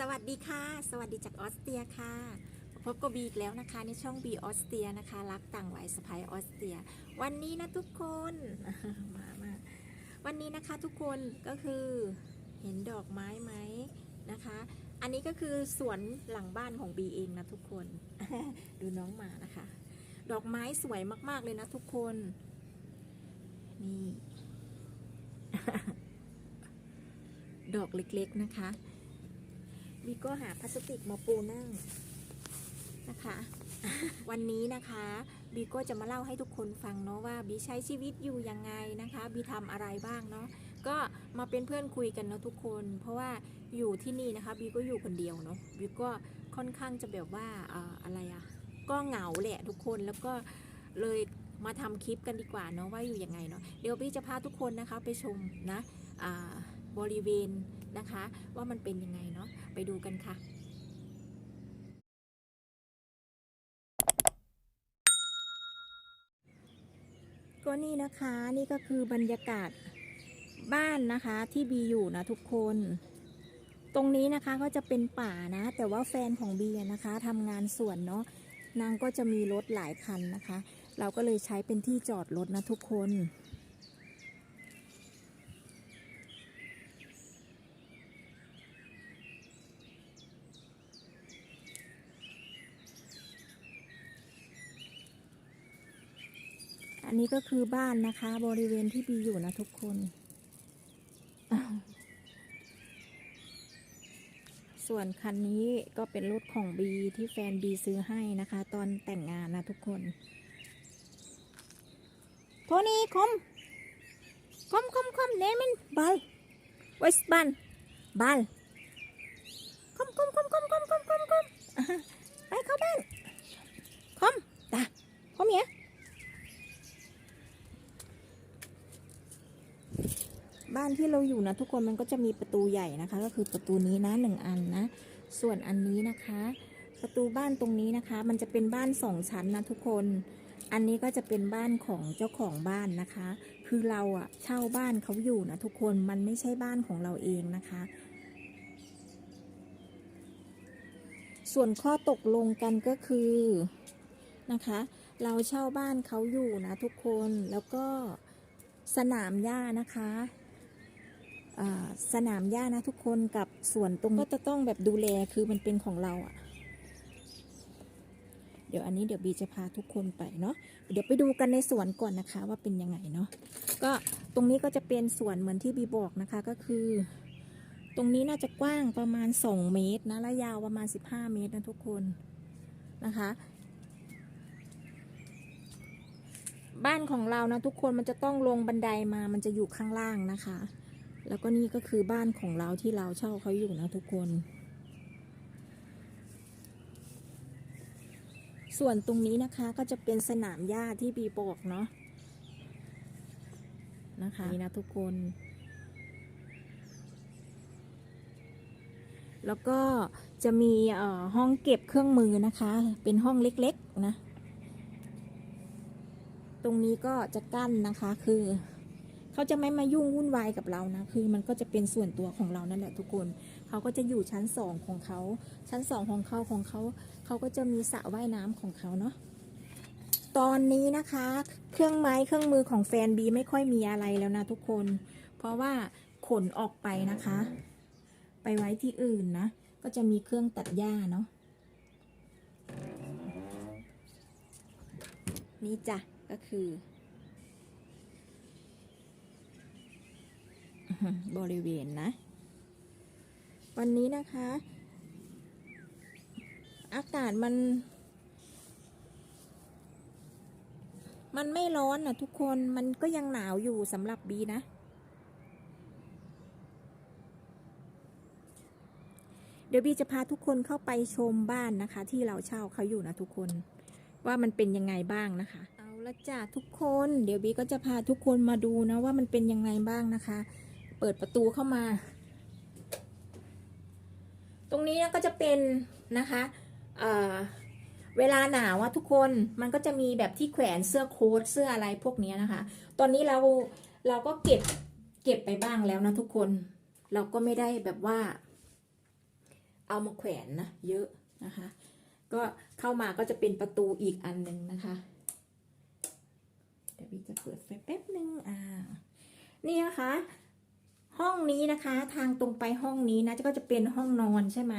สวัสดีค่ะ สวัสดีจากออสเตรียค่ะ พบกับบีอีกแล้วนะคะในช่องบีออสเตรียนะคะ รักต่างวัยสไปออสเตรีย วันนี้นะทุกคนมามาวันนี้นะคะทุกคนก็คือเห็นดอกไม้ไหมนะคะ อันนี้ก็คือสวนหลังบ้านของบีเองนะทุกคน ดูน้องหมานะคะ ดอกไม้สวยมาก ๆ เลยนะทุกคน นี่ ดอกเล็กๆนะคะ บีก็หาพลาสติกมาปูนั่งนะคะ วันนี้นะคะบีก็จะมาเล่าให้ทุกคนฟังเนาะว่าบีใช้ชีวิตอยู่ยังไงนะคะบีทำอะไรบ้างเนาะก็มาเป็นเพื่อนคุยกันเนาะทุกคน เพราะว่าอยู่ที่นี่นะคะบีก็อยู่คนเดียวเนาะบีก็ค่อนข้างจะแบบว่าออะไรอะก็เหงาแหละทุกคนแล้วก็เลยมาทำคลิปกันดีกว่าเนาะว่าอยู่ยังไงเนาะเดี๋ยวบีจะพาทุกคนนะคะไปชมนะบริเวณ นะคะ ว่ามันเป็นยังไงเนาะไปดูกันค่ะก็นี่นะคะนี่ก็คือบรรยากาศบ้านนะคะที่บีอยู่นะทุกคน ตรงนี้นะคะก็จะเป็นป่านะ แต่ว่าแฟนของบีนะคะทำงานสวนเนาะนางก็จะมีรถหลายคันนะคะ เราก็เลยใช้เป็นที่จอดรถนะทุกคน นนี้ก็คือบ้านนะคะ บริเวณที่บีอยู่นะทุกคน ส่วนคันนี้ก็เป็นรถของบีที่แฟนบีซื้อให้นะคะ ตอนแต่งงานนะทุกคน โทนี่คอมคอมคอมคอมเนมินบาลไวส์บันบาลคอมคอมคอมคอมคอมคอมคอมคมไปเข้าบ้านคอมตาคอมเนี้ย บ้านที่เราอยู่นะทุกคนมันก็จะมีประตูใหญ่นะคะ ก็คือประตูนี้นะหนึ่งอันนะ ส่วนอันนี้นะคะ ประตูบ้านตรงนี้นะคะ มันจะเป็นบ้านสองชั้นนะทุกคน อันนี้ก็จะเป็นบ้านของเจ้าของบ้านนะคะ คือเราอะเช่าบ้านเขาอยู่นะทุกคนมันไม่ใช่บ้านของเราเองนะคะ ส่วนข้อตกลงกันก็คือนะคะ เราเช่าบ้านเขาอยู่นะทุกคนแล้วก็ สนามหญ้านะคะสนามหญ้านะทุกคนกับส่วนตรงก็จะต้องแบบดูแลคือมันเป็นของเราอะ่ะ เดี๋ยวอันนี้เดี๋ยวบีจะพาทุกคนไปเนาะเดี๋ยวไปดูกันในสวนก่อนนะคะ ว่าเป็นยังไงเนาะก็ตรงนี้ก็จะเป็นสวนเหมือนที่บีบอกนะคะก็คือ ตรงนี้น่าจะกว้างประมาณ 2 เมตรนะและยาวประมาณ 15 เมตรนะทุกคนนะคะ บ้านของเรานะทุกคนมันจะต้องลงบันไดมามันจะอยู่ข้างล่างนะคะ แล้วก็นี่ก็คือบ้านของเราที่เราเช่าเขาอยู่นะทุกคน ส่วนตรงนี้นะคะก็จะเป็นสนามหญ้าที่บีบอกเนาะนะคะนี่นะทุกคน แล้วก็จะมีห้องเก็บเครื่องมือนะคะ เป็นห้องเล็กๆนะ ตรงนี้ก็จะกั้นนะคะคือเขาจะไม่มายุ่งวุ่นวายกับเรานะ คือมันก็จะเป็นส่วนตัวของเรานั่นแหละทุกคนเขาก็จะอยู่ชั้นสองของเขา ชั้นสองของเขาของเขาเขาก็จะมีสระว่ายน้ำของเขาเนาะตอนนี้นะคะ เครื่องไม้เครื่องมือของแฟนบีไม่ค่อยมีอะไรแล้วนะทุกคน เพราะว่าขนออกไปนะคะ ไปไว้ที่อื่นนะ ก็จะมีเครื่องตัดหญ้าเนาะนี่จ้ะ ก็คือ บริเวณนะ วันนี้นะคะ อากาศมัน มันไม่ร้อนนะทุกคนมันก็ยังหนาวอยู่สำหรับบีนะเดี๋ยวบีจะพาทุกคนเข้าไปชมบ้านนะคะ ที่เราเช่าเขาอยู่นะทุกคนว่ามันเป็นยังไงบ้างนะคะ ละจ้ะทุกคน เดี๋ยวบีก็จะพาทุกคนมาดูนะว่ามันเป็นยังไงบ้างนะคะ เปิดประตูเข้ามา ตรงนี้ก็จะเป็นนะคะเเวลาหนาวอะทุกคนมันก็จะมีแบบที่แขวนเสื้อโค้ทเสื้ออะไรพวกนี้นะคะ ตอนนี้เราเราก็เก็บเก็บไปบ้างแล้วนะทุกคน เราก็ไม่ได้แบบว่า เอามาแขวนนะเยอะนะคะ ก็เข้ามาก็จะเป็นประตูอีกอันหนึ่งนะคะ พี่จะเปิดไฟแป๊บหนึ่งอ่า นี่นะคะ ห้องนี้นะคะ ทางตรงไปห้องนี้นะก็จะเป็นห้องนอนใช่ไหม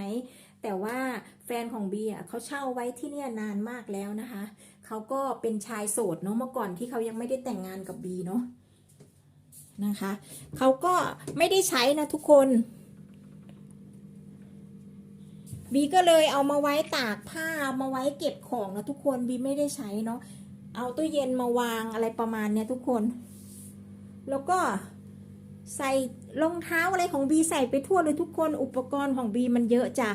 แต่ว่าแฟนของบีอะเขาเช่าไว้ที่เนี่ยนานมากแล้วนะคะ เขาก็เป็นชายโสดเนาะเมื่อก่อนที่เขายังไม่ได้แต่งงานกับบีเนาะนะคะ เขาก็ไม่ได้ใช้นะทุกคนบีก็เลยเอามาไว้ตากผ้าเอามาไว้เก็บของนะทุกคนบีไม่ได้ใช้เนาะ เอาตู้เย็นมาวางอะไรประมาณเนี้ยทุกคน แล้วก็ใส่รองเท้าอะไรของบีใส่ไปทั่วเลยทุกคนอุปกรณ์ของบีมันเยอะจ้ะ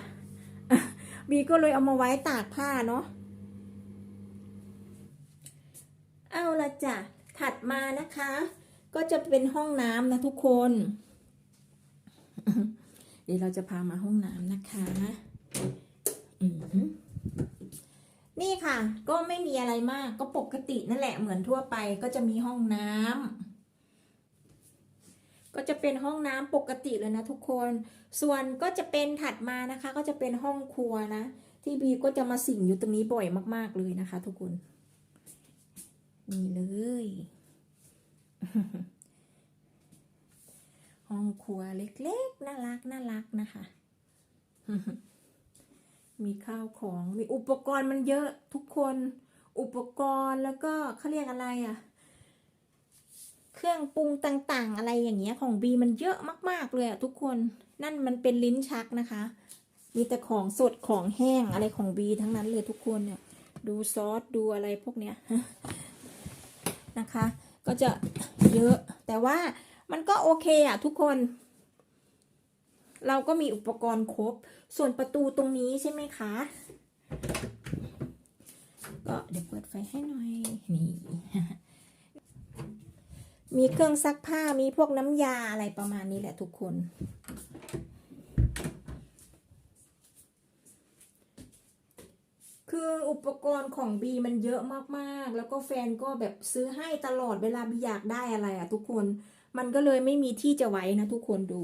บีก็เลยเอามาไว้ตากผ้าเนาะเอาละจ้ะถัดมานะคะ ก็จะเป็นห้องน้ำนะทุกคน เดี๋ยวเราจะพามาห้องน้ำนะคะอือ นี่ค่ะ ก็ไม่มีอะไรมากก็ปกตินั่นแหละเหมือนทั่วไปก็จะมีห้องน้ำก็จะเป็นห้องน้ำปกติเลยนะทุกคน ส่วนก็จะเป็นถัดมานะคะ ก็จะเป็นห้องครัวนะ ที่บีก็จะมาสิ่งอยู่ตรงนี้บ่อยมาก ๆเลยนะคะ ทุกคนนี่เลย ห้องครัวเล็กๆ น่ารักน่ารักนะคะ มีข้าวของ มีอุปกรณ์มันเยอะทุกคน อุปกรณ์แล้วก็เขาเรียกอะไรอะ่ะ เครื่องปรุงต่างๆ อะไรอย่างเงี้ยของบีมันเยอะมาก ๆ เลยอะทุกคน นั่นมันเป็นลิ้นชักนะคะ มีแต่ของสดของแห้งอะไรของบีทั้งนั้นเลยทุกคนเนี่ย ดูซอสดูอะไรพวกเนี้ยนะคะ ก็จะเยอะแต่ว่ามันก็โอเคอะทุกคน เราก็มีอุปกรณ์ครบ ส่วนประตูตรงนี้ใช่ไหมคะ ก็เดี๋ยวเปิดไฟให้หน่อย นี่ มีเครื่องซักผ้า มีพวกน้ำยาอะไรประมาณนี้แหละทุกคน คืออุปกรณ์ของบีมันเยอะมากๆ แล้วก็แฟนก็แบบซื้อให้ตลอดเวลาบีอยากได้อะไรอะทุกคน มันก็เลยไม่มีที่จะไว้นะทุกคนดู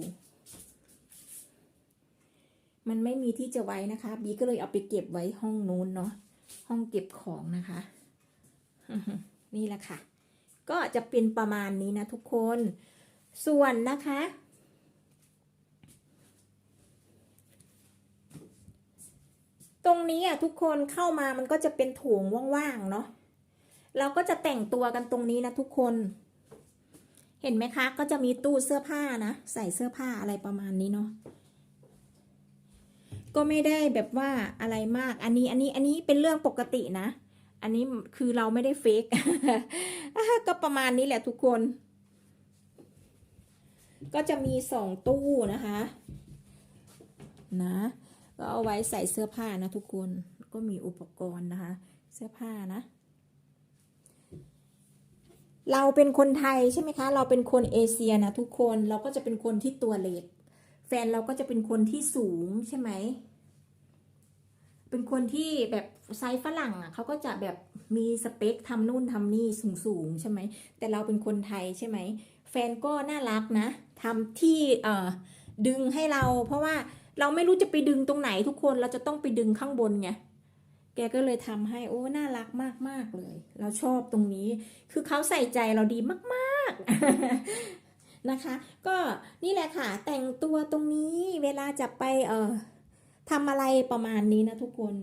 มันไม่มีที่จะไว้นะคะ บีก็เลยเอาไปเก็บไว้ห้องนู้นเนาะห้องเก็บของนะคะ นี่แหละค่ะ ก็จะเป็นประมาณนี้นะทุกคน ส่วนนะคะ ตรงนี้อะทุกคนเข้ามามันก็จะเป็นโถงว่างๆเนาะเราก็จะแต่งตัวกันตรงนี้นะทุกคน เห็นไหมคะ ก็จะมีตู้เสื้อผ้านะ ใส่เสื้อผ้าอะไรประมาณนี้เนาะ ก็ไม่ได้แบบว่าอะไรมาก อันนี้อันนี้อันนี้เป็นเรื่องปกตินะ อันนี้คือเราไม่ได้เฟกก็ประมาณนี้แหละทุกคน ก็จะมีสองตู้นะคะ นะก็เอาไว้ใส่เสื้อผ้านะทุกคนก็มีอุปกรณ์นะคะ เสื้อผ้านะ เราเป็นคนไทยใช่ไหมคะ เราเป็นคนเอเชียนะทุกคนเราก็จะเป็นคนที่ตัวเล็ก แฟนเราก็จะเป็นคนที่สูงใช่ไหม เป็นคนที่แบบไซส์ฝรั่งอะเขาก็จะแบบมีสเปคทำนู่นทำนี่สูงสูงๆใช่ไหม แต่เราเป็นคนไทยใช่ไหม แฟนก็น่ารักนะทำที่เอ่อดึงให้เรา เพราะว่าเราไม่รู้จะไปดึงตรงไหนทุกคนเราจะต้องไปดึงข้างบนไงแกก็เลยทำให้โอ้ น่ารักมาก ๆ เลย เราชอบตรงนี้ คือเขาใส่ใจเราดีมาก ๆ นะคะ ก็นี่แหละค่ะ แต่งตัวตรงนี้เวลาจะไปเอ่อทำอะไรประมาณนี้นะทุกคน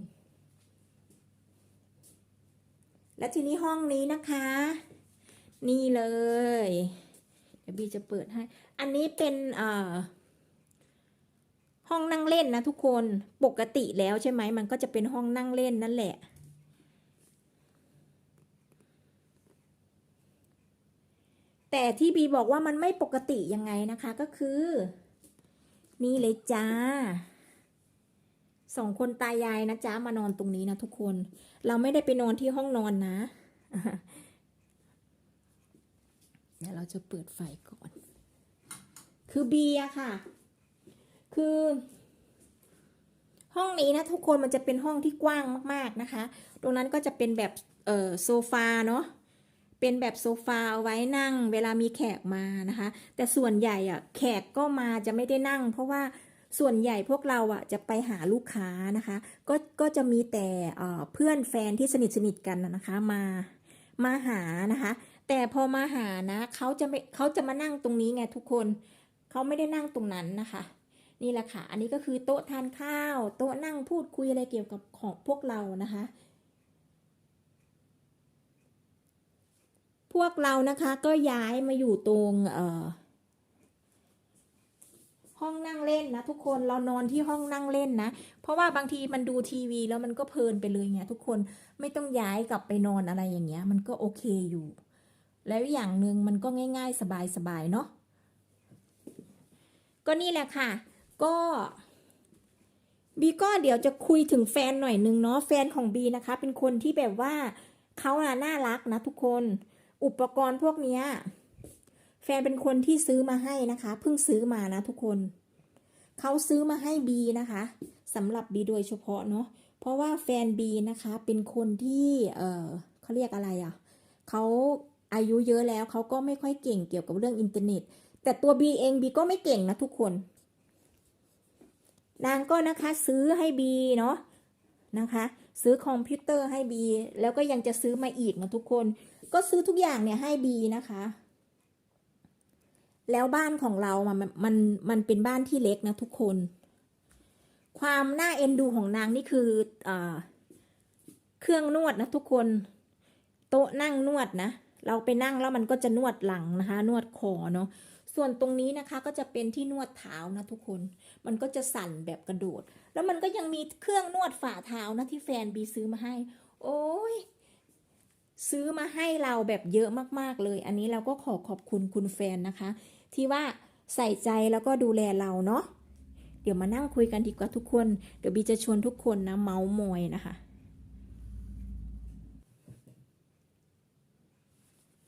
และทีนี้ห้องนี้นะคะ นี่เลย เดี๋ยวบีจะเปิดให้ อันนี้เป็นเอ่อห้องนั่งเล่นนะทุกคน ปกติแล้วใช่ไหม มันก็จะเป็นห้องนั่งเล่นนั่นแหละ แต่ที่บีบอกว่ามันไม่ปกติยังไงนะคะก็คือ นี่เลยจ้าสองคนตายายนะจ้ามานอนตรงนี้นะทุกคน เราไม่ได้ไปนอนที่ห้องนอนนะเดี๋ยวเราจะเปิดไฟก่อน คือบีอะค่ะ คือ ห้องนี้นะทุกคนมันจะเป็นห้องที่กว้างมาก ๆนะคะ ตรงนั้นก็จะเป็นแบบเออโซฟาเนาะ เป็นแบบโซฟาเอาไว้นั่ง เวลามีแขกมานะคะ แต่ส่วนใหญ่อะแขกก็มาจะไม่ได้นั่ง เพราะว่าส่วนใหญ่พวกเราอะจะไปหาลูกค้านะคะ ก็ก็จะมีแต่เพื่อนแฟนที่สนิทสนิทกันนะคะมามาหานะคะ แต่พอมาหานะเขาจะไม่เขาจะมานั่งตรงนี้ไงทุกคนเขาไม่ได้นั่งตรงนั้นนะคะ นี่แหละค่ะ อันนี้ก็คือโต๊ะทานข้าว โต๊ะนั่งพูดคุยอะไรเกี่ยวกับของพวกเรานะคะ พวกเรานะคะก็ย้ายมาอยู่ตรงเอ่อห้องนั่งเล่นนะทุกคนเรานอนที่ห้องนั่งเล่นนะ เพราะว่าบางทีมันดูทีวีแล้วมันก็เพลินไปเลยไงทุกคนไม่ต้องย้ายกลับไปนอนอะไรอย่างเงี้ย มันก็โอเคอยู่ แล้วอย่างหนึ่งมันก็ง่าย ๆ สบายๆเนาะก็นี่แหละค่ะ ก็บีก็เดี๋ยวจะคุยถึงแฟนหน่อยนึงเนาะแฟนของบีนะคะ เป็นคนที่แบบว่าเขาอะน่ารักนะทุกคน อุปกรณ์พวกนี้แฟนเป็นคนที่ซื้อมาให้นะคะ เพิ่งซื้อมานะทุกคน เขาซื้อมาให้บีนะคะสำหรับบีโดยเฉพาะเนาะ เพราะว่าแฟนบีนะคะ เป็นคนที่ เออเขาเรียกอะไรอะ่ะ เขาอายุเยอะแล้วเขาก็ไม่ค่อยเก่งเกี่ยวกับเรื่องอินเทอร์เน็ต แต่ตัวบีเองบีก็ไม่เก่งนะทุกคน นางก็นะคะซื้อให้บีเนาะนะคะ ซื้อคอมพิวเตอร์ให้บี แล้วก็ยังจะซื้อมาอีกนะทุกคน ก็ซื้อทุกอย่างเนี่ยให้บีนะคะ แล้วบ้านของเรามันมันมันเป็นบ้านที่เล็กนะทุกคน ความน่าเอ็นดูของนางนี่คืออาเครื่องนวดนะทุกคน โต๊ะนั่งนวดนะ เราไปนั่งแล้วมันก็จะนวดหลังนะคะ นวดคอเนาะส่วนตรงนี้นะคะก็จะเป็นที่นวดเท้านะทุกคน มันก็จะสั่นแบบกระโดด แล้วมันก็ยังมีเครื่องนวดฝ่าเท้านะที่แฟนบีซื้อมาให้ โอ้ย ซื้อมาให้เราแบบเยอะมากๆเลย อันนี้เราก็ขอขอบคุณคุณแฟนนะคะ ที่ว่าใส่ใจแล้วก็ดูแลเราเนาะเดี๋ยวมานั่งคุยกันดีกว่าทุกคน เดี๋ยวบีจะชวนทุกคนนะเมาส์มอยนะคะ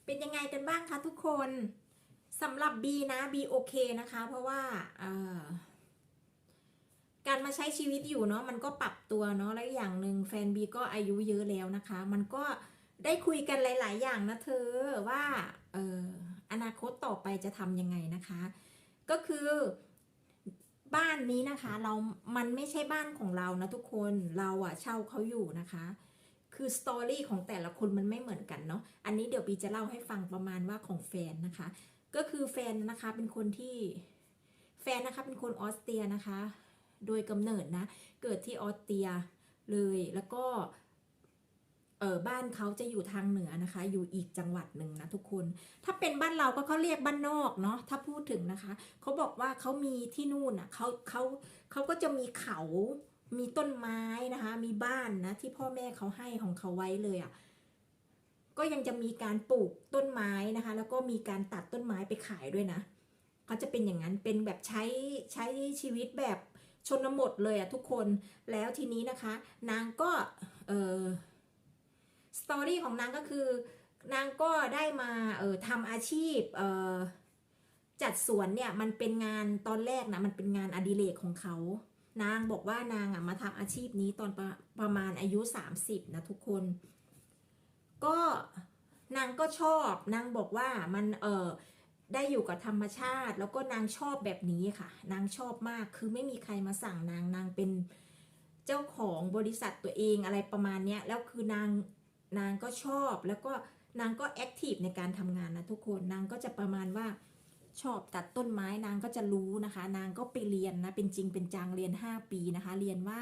เป็นยังไงกันบ้างคะทุกคนสำหรับบีนะบีโอเคนะคะ เพราะว่าการมาใช้ชีวิตอยู่เนาะมันก็ปรับตัวเนาะและอย่างหนึ่งแฟนบีก็อายุเยอะแล้วนะคะ มันก็ ได้คุยกันหลาย ๆ อย่างนะเธอว่าเอออนาคตต่อไปจะทำยังไงนะคะ ก็คือบ้านนี้นะคะ เรา มันไม่ใช่บ้านของเรานะทุกคนเราอะเช่าเขาอยู่นะคะ คือสตอรี่ของแต่ละคนมันไม่เหมือนกันเนาะอันนี้เดี๋ยวบีจะเล่าให้ฟังประมาณว่าของแฟนนะคะ ก็คือแฟนนะคะเป็นคนที่แฟนนะคะเป็นคนออสเตรียนะคะ โดยกำเนิดนะ เกิดที่ออสเตรียเลยแล้วก็ เออบ้านเขาจะอยู่ทางเหนือนะคะ อยู่อีกจังหวัดหนึ่งนะทุกคน ถ้าเป็นบ้านเราก็เขาเรียกบ้านนอกเนาะถ้าพูดถึงนะคะเขาบอกว่าเขามีที่นู่นอะเขาเขาเขาก็จะมีเขา มีต้นไม้นะคะ มีบ้านนะที่พ่อแม่เขาให้ของเขาไว้เลยอะก็ยังจะมีการปลูกต้นไม้นะคะ แล้วก็มีการตัดต้นไม้ไปขายด้วยนะเขาจะเป็นอย่างนั้นเป็นแบบใช้ใช้ชีวิตแบบชนบทเลยอะทุกคนแล้วทีนี้นะคะ นางก็เออ สตอรี่ของนางก็คือนางก็ได้มาเออทำอาชีพเออจัดสวนเนี่ยมันเป็นงานตอนแรกนะมันเป็นงานอดิเรกของเขา นางบอกว่านางอะมาทำอาชีพนี้ตอนประประมาณอายุ 30นะทุกคน ก็นางก็ชอบนางบอกว่ามันเออได้อยู่กับธรรมชาติ แล้วก็นางชอบแบบนี้ค่ะ นางชอบมากคือไม่มีใครมาสั่งนางนางเป็นเจ้าของบริษัทตัวเองอะไรประมาณเนี้ยแล้วคือนาง นางก็ชอบแล้วก็นางก็แอคทีฟในการทำงานนะทุกคนนางก็จะประมาณว่าชอบตัดต้นไม้นางก็จะรู้นะคะ นางก็ไปเรียนนะเป็นจริงเป็นจังเรียน 5 ปีนะคะ เรียนว่า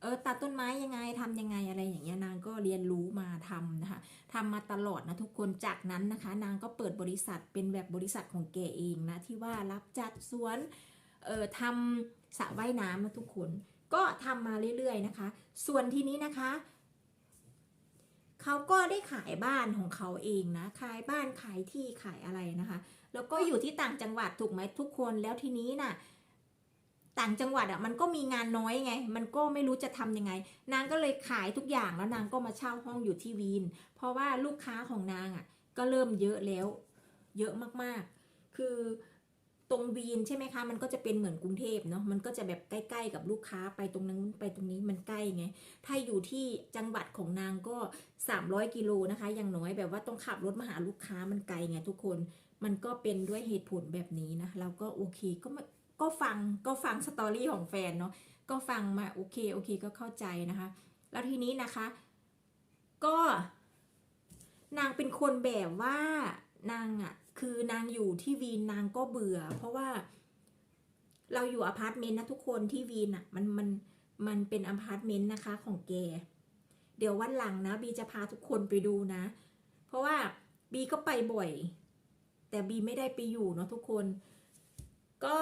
เออตัดต้นไม้ยังไงทำยังไงอะไรอย่างเงี้ยนางก็เรียนรู้มาทำนะคะทำมาตลอดนะทุกคนจากนั้นนะคะ นางก็เปิดบริษัทเป็นแบบบริษัทของแกเองนะที่ว่ารับจัดสวนเออทำสระว่ายน้ำนะทุกคน ก็ทำมาเรื่อยๆนะคะ ส่วนทีนี้นะคะ เขาก็ได้ขายบ้านของเขาเองนะขายบ้านขายที่ขายอะไรนะคะ แล้วก็อยู่ที่ต่างจังหวัดถูกไหมทุกคนแล้วทีนี้น่ะต่างจังหวัดอะมันก็มีงานน้อยไง มันก็ไม่รู้จะทำยังไง นางก็เลยขายทุกอย่างแล้วนางก็มาเช่าห้องอยู่ที่วีน เพราะว่าลูกค้าของนางอะก็เริ่มเยอะแล้ว เยอะมากๆ คือ ตรงวีนใช่ไหมคะ มันก็จะเป็นเหมือนกรุงเทพเนาะมันก็จะแบบใกล้ๆกับลูกค้าไปตรงนั้นไปตรงนี้มันใกล้ไง ถ้าอยู่ที่จังหวัดของนางก็ 300กิโลนะคะ อย่างน้อยแบบว่าต้องขับรถมาหาลูกค้ามันไกลไงทุกคนมันก็เป็นด้วยเหตุผลแบบนี้นะเราก็โอเคก็ก็ฟังก็ฟังสตอรี่ของแฟนเนาะก็ฟังมาโอเคโอเคก็เข้าใจนะคะ แล้วทีนี้นะคะ ก็ นางเป็นคนแบบว่านางอะ คือนางอยู่ที่วีนนางก็เบื่อ เพราะว่า เราอยู่อพาร์ตเมนต์นะทุกคนที่วีนอะ่ะ มันมันมันเป็นอพาร์ตเมนต์นะคะของแก เดี๋ยววันหลังนะ บีจะพาทุกคนไปดูนะ เพราะว่าบีก็ไปบ่อย แต่บีไม่ได้ไปอยู่เนาะทุกคน ก็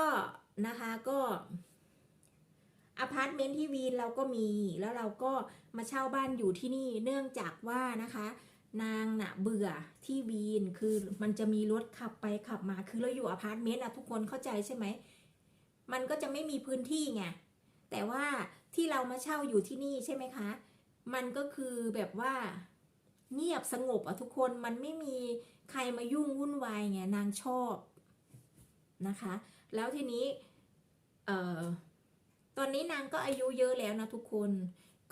นะคะก็อพาร์ตเมนต์ที่วีนเราก็มี แล้วเราก็มาเช่าบ้านอยู่ที่นี่เนื่องจากว่านะคะ นางน่ะเบื่อที่วีนคือมันจะมีรถขับไปขับมา คือเราอยู่อพาร์ตเมนต์อะทุกคนเข้าใจใช่ไหม มันก็จะไม่มีพื้นที่ไงแต่ว่าที่เรามาเช่าอยู่ที่นี่ใช่ไหมคะ มันก็คือแบบว่าเงียบสงบอะทุกคนมันไม่มีใครมายุ่งวุ่นวายไงนางชอบนะคะ แล้วทีนี้เอ่อตอนนี้นางก็อายุเยอะแล้วนะทุกคน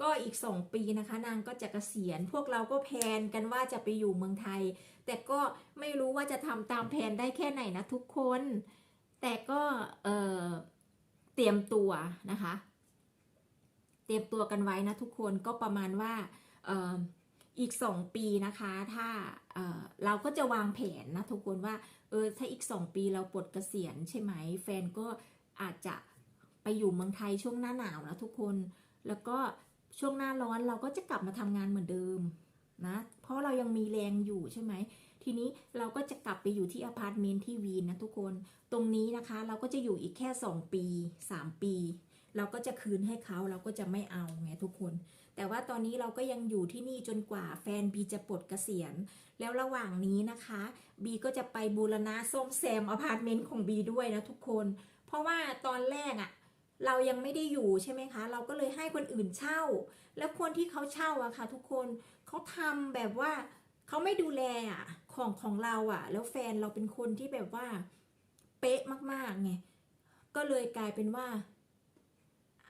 ก็อีกสองปีนะคะ นางก็จะเกษียณ พวกเราก็แพลนกันว่าจะไปอยู่เมืองไทย แต่ก็ไม่รู้ว่าจะทำตามแผนได้แค่ไหนนะทุกคน แต่ก็เเตรียมตัวนะคะ เตรียมตัวกันไว้นะทุกคนก็ประมาณว่าออีกสองปีนะคะ ถ้าเเราก็จะวางแผนนะทุกคนว่าเออถ้าอีกสองปีเราปลดเกษียณใช่ไหม แฟนก็อาจจะไปอยู่เมืองไทยช่วงหน้าหนาวนะทุกคนแล้วก็ ช่วงหน้าร้อนเราก็จะกลับมาทำงานเหมือนเดิมนะ เพราะเรายังมีแรงอยู่ใช่ไหม ทีนี้เราก็จะกลับไปอยู่ที่อพาร์ตเมนต์ที่วีนนะทุกคน ตรงนี้นะคะเราก็จะอยู่อีกแค่ 2 ปี 3 ปี เราก็จะคืนให้เขาเราก็จะไม่เอาไงทุกคน แต่ว่าตอนนี้เราก็ยังอยู่ที่นี่จนกว่าแฟนบีจะปลดเกษียณ แล้วระหว่างนี้นะคะบีก็จะไปบูรณะซ่อมแซมอพาร์ตเมนต์ของบีด้วยนะทุกคน เพราะว่าตอนแรกอะ เรายังไม่ได้อยู่ใช่ไหมคะ เราก็เลยให้คนอื่นเช่า แล้วคนที่เขาเช่าอะค่ะ ทุกคนเขาทำแบบว่าเขาไม่ดูแลอะของของเราอะแล้วแฟนเราเป็นคนที่แบบว่า เป๊ะมากๆไงก็เลยกลายเป็นว่า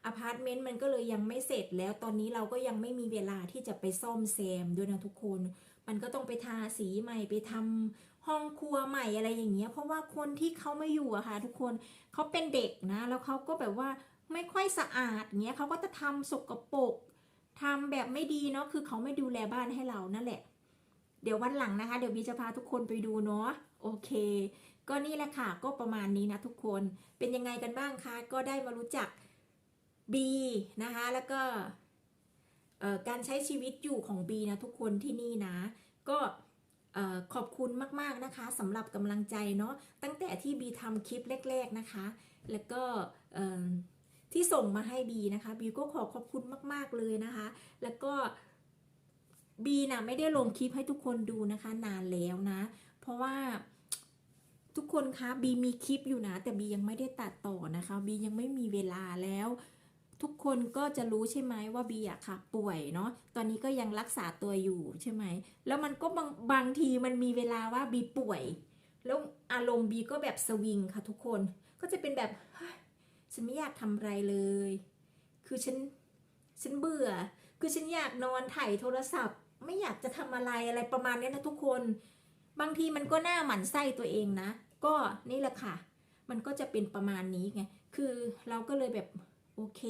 อพาร์ตเมนต์มันก็เลยยังไม่เสร็จแล้วตอนนี้เราก็ยังไม่มีเวลาที่จะไปซ่อมแซมด้วยนะทุกคน มันก็ต้องไปทาสีใหม่ไปทำห้องครัวใหม่อะไรอย่างเงี้ย เพราะว่าคนที่เขาไม่อยู่อะค่ะทุกคนเขาเป็นเด็กนะ แล้วเขาก็แบบว่าไม่ค่อยสะอาดเงี้ยเขาก็จะทำสกปรกทำแบบไม่ดีเนาะคือเขาไม่ดูแลบ้านให้เรานั่นแหละ เดี๋ยววันหลังนะคะ เดี๋ยวบีจะพาทุกคนไปดูเนาะโอเค ก็นี่แหละค่ะ ก็ประมาณนี้นะทุกคนเป็นยังไงกันบ้างคะก็ได้มารู้จักบีนะคะแล้วก็การใช้ชีวิตอยู่ของบีนะทุกคนที่นี่นะ ก็ ขอบคุณมาก ๆ นะคะสำหรับกำลังใจเนาะตั้งแต่ที่บีทำคลิปแรก ๆ นะคะ แล้วก็ที่ส่งมาให้บีนะคะบีก็ขอขอบคุณมาก ๆ เลยนะคะ แล้วก็บีนะไม่ได้ลงคลิปให้ทุกคนดูนะคะ นานแล้วนะ เพราะว่าทุกคนคะบีมีคลิปอยู่นะ แต่บียังไม่ได้ตัดต่อนะคะบียังไม่มีเวลาแล้ว ทุกคนก็จะรู้ใช่ไหมว่าบีอะค่ะ ป่วยเนาะตอนนี้ก็ยังรักษาตัวอยู่ใช่ไหมแล้วมันก็บางบางทีมันมีเวลาว่าบีป่วย แล้วอารมณ์บีก็แบบสวิงค่ะทุกคนก็จะเป็นแบบฉันไม่อยากทำอะไรเลย คือฉันฉันเบื่อ คือฉันอยากนอนถ่ายโทรศัพท์ ไม่อยากจะทำอะไรอะไรประมาณนี้นะทุกคน บางทีมันก็หน้าหมันไส้ตัวเองนะ ก็นี่แหละค่ะ มันก็จะเป็นประมาณนี้ไง คือเราก็เลยแบบ โอเค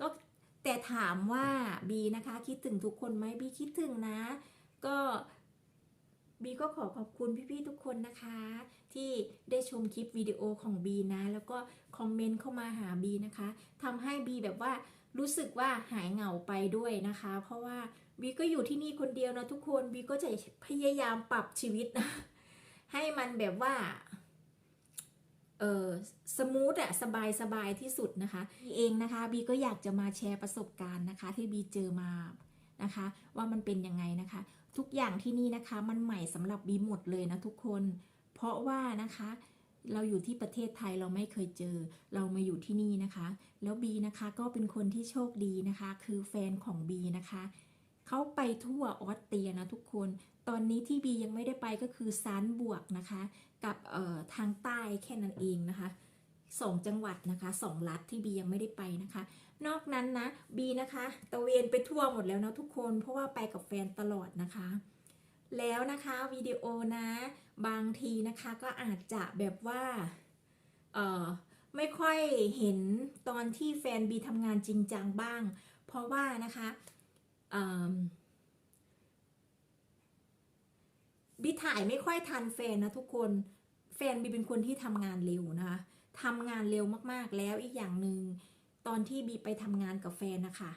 ก็แต่ถามว่าบีนะคะคิดถึงทุกคนไหมบีคิดถึงนะ ก็บีก็ขอขอบคุณพี่ๆทุกคนนะคะ ที่ได้ชมคลิปวิดีโอของบีนะ แล้วก็คอมเมนต์เข้ามาหาบีนะคะทำให้บีแบบว่ารู้สึกว่าหายเหงาไปด้วยนะคะ เพราะว่าบีก็อยู่ที่นี่คนเดียวนะทุกคนบีก็จะพยายามปรับชีวิตนะให้มันแบบว่า เออสมูทอะสบายสบายที่สุดนะคะบีเองนะคะบีก็อยากจะมาแชร์ประสบการณ์นะคะ ที่บีเจอมานะคะ ว่ามันเป็นยังไงนะคะ ทุกอย่างที่นี่นะคะ มันใหม่สำหรับบีหมดเลยนะทุกคน เพราะว่านะคะเราอยู่ที่ประเทศไทยเราไม่เคยเจอ เรามาอยู่ที่นี่นะคะ แล้วบีนะคะก็เป็นคนที่โชคดีนะคะ คือแฟนของบีนะคะเขาไปทั่วออสเตรียนะทุกคน ตอนนี้ที่บียังไม่ได้ไปก็คือซานบวกนะคะ กับทางใต้แค่นั้นเองนะคะสองจังหวัดนะคะสองรัฐที่บียังไม่ได้ไปนะคะ นอกนั้นนะบีนะคะตะเวนไปทั่วหมดแล้วนะทุกคนเพราะว่าไปกับแฟนตลอดนะคะ แล้วนะคะวิดีโอนะ บางทีนะคะก็อาจจะแบบว่าเออไม่ค่อยเห็นตอนที่แฟนบีทำงานจริงจังบ้าง เพราะว่านะคะเอิ่ม บีถ่ายไม่ค่อยทันแฟนนะทุกคนแฟนบีเป็นคนที่ทำงานเร็วนะคะทำงานเร็วมากๆแล้วอีกอย่างหนึ่งตอนที่บีไปทำงานกับแฟนนะคะ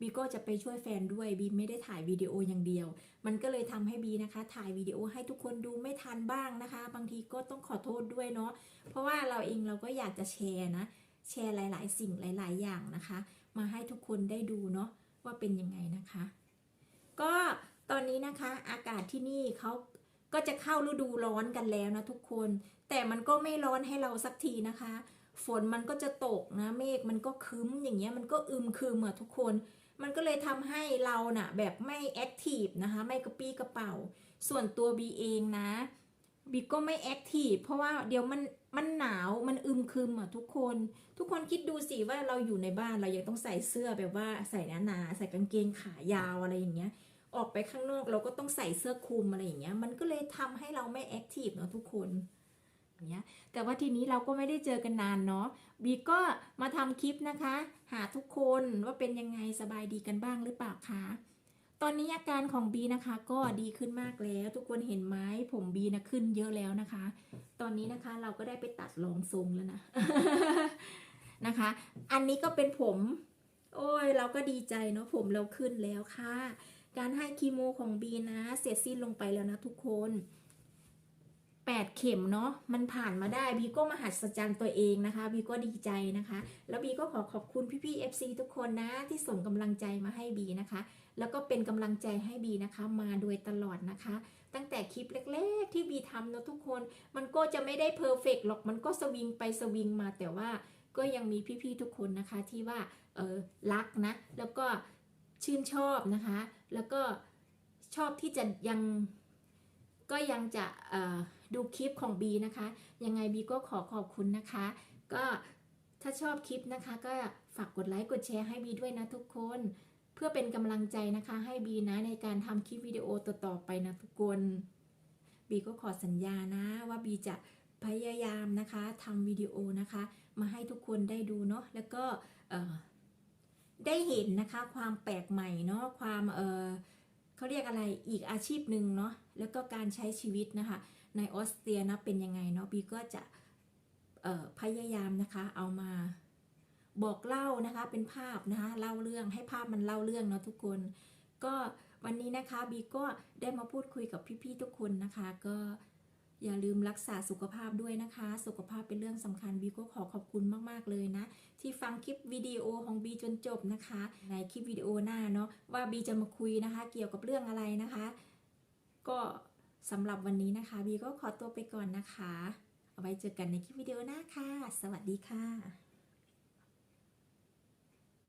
บีก็จะไปช่วยแฟนด้วยบีไม่ได้ถ่ายวิดีโออย่างเดียว มันก็เลยทำให้บีนะคะ ถ่ายวิดีโอให้ทุกคนดูไม่ทันบ้างนะคะ บางทีก็ต้องขอโทษด้วยเนาะเพราะว่าเราเองเราก็อยากจะแชร์นะ แชร์หลาย ๆ สิ่งหลาย ๆ อย่างนะคะ มาให้ทุกคนได้ดูเนาะว่าเป็นยังไงนะคะ ก็ ตอนนี้นะคะอากาศที่นี่เขาก็จะเข้าฤดูร้อนกันแล้วนะทุกคน แต่มันก็ไม่ร้อนให้เราสักทีนะคะ ฝนมันก็จะตกนะเมฆมันก็คึ้มอย่างเงี้ยมันก็อึมครึมอะทุกคน มันก็เลยทำให้เราน่ะแบบไม่แอคทีฟนะคะไม่กระปี้กระเป๋า ส่วนตัวบีเองนะบีก็ไม่แอคทีฟเพราะว่าเดี๋ยวมันมันหนาวมันอึมครึมอะทุกคน ทุกคนคิดดูสิว่าเราอยู่ในบ้านเรายังต้องใส่เสื้อแบบว่าใส่หนาๆใส่กางเกงขายาวอะไรอย่างเงี้ย ออกไปข้างนอกเราก็ต้องใส่เสื้อคลุมอะไรอย่างเงี้ย มันก็เลยทำให้เราไม่แอคทีฟเนาะทุกคนอย่างเงี้ยแต่ว่าทีนี้เราก็ไม่ได้เจอกันนานเนาะบีก็มาทำคลิปนะคะ หาทุกคนว่าเป็นยังไงสบายดีกันบ้างหรือเปล่าคะตอนนี้อาการของบีนะคะ ก็ดีขึ้นมากแล้ว ทุกคนเห็นไหมผมบีนะขึ้นเยอะแล้วนะคะ ตอนนี้นะคะเราก็ได้ไปตัดรองทรงแล้วนะนะคะ อันนี้ก็เป็นผม โอ้ยเราก็ดีใจเนาะผมเราขึ้นแล้วค่ะ การให้คีโมของบีนะเสร็จสิ้นลงไปแล้วนะทุกคน 8 เข็มเนาะมันผ่านมาได้บีก็มหัศจรรย์ตัวเองนะคะบีก็ดีใจนะคะ แล้วบีก็ขอขอบคุณพี่ๆ FC ทุกคนนะที่ส่งกำลังใจมาให้บีนะคะ แล้วก็เป็นกำลังใจให้บีนะคะมาโดยตลอดนะคะ ตั้งแต่คลิปเล็กๆ ที่บีทำเนาะทุกคน มันก็จะไม่ได้เพอร์เฟกหรอกมันก็สวิงไปสวิงมาแต่ว่าก็ยังมีพี่ๆทุกคนนะคะที่ว่าเออรักนะแล้วก็ชื่นชอบนะคะ แล้วก็ชอบที่จะยังก็ยังจะดูคลิปของบีนะคะ ยังไงบีก็ขอขอบคุณนะคะ ก็ถ้าชอบคลิปนะคะ ก็ฝากกดไลค์กดแชร์ให้บีด้วยนะทุกคน เพื่อเป็นกำลังใจนะคะ ให้บีนะในการทำคลิปวิดีโอต่อๆไปนะทุกคนบีก็ขอสัญญานะว่าบีจะพยายามนะคะทำวิดีโอนะคะ มาให้ทุกคนได้ดูเนาะแล้วก็ ได้เห็นนะคะความแปลกใหม่เนาะความเออเขาเรียกอะไรอีกอาชีพหนึ่งเนาะแล้วก็การใช้ชีวิตนะคะในออสเตรียนะเป็นยังไงเนาะบีก็จะพยายามนะคะเอามาบอกเล่านะคะเป็นภาพนะคะเล่าเรื่องให้ภาพมันเล่าเรื่องเนาะทุกคน ก็วันนี้นะคะบีก็ได้มาพูดคุยกับพี่ๆทุกคนนะคะ ก็ อย่าลืมรักษาสุขภาพด้วยนะคะ สุขภาพเป็นเรื่องสำคัญบีก็ขอขอบคุณมาก ๆ เลยนะ ที่ฟังคลิปวิดีโอของบีจนจบนะคะ ในคลิปวิดีโอหน้าเนาะว่าบีจะมาคุยนะคะ เกี่ยวกับเรื่องอะไรนะคะ ก็สำหรับวันนี้นะคะ บีก็ขอตัวไปก่อนนะคะ เอาไว้เจอกันในคลิปวิดีโอหน้าค่ะ สวัสดีค่ะ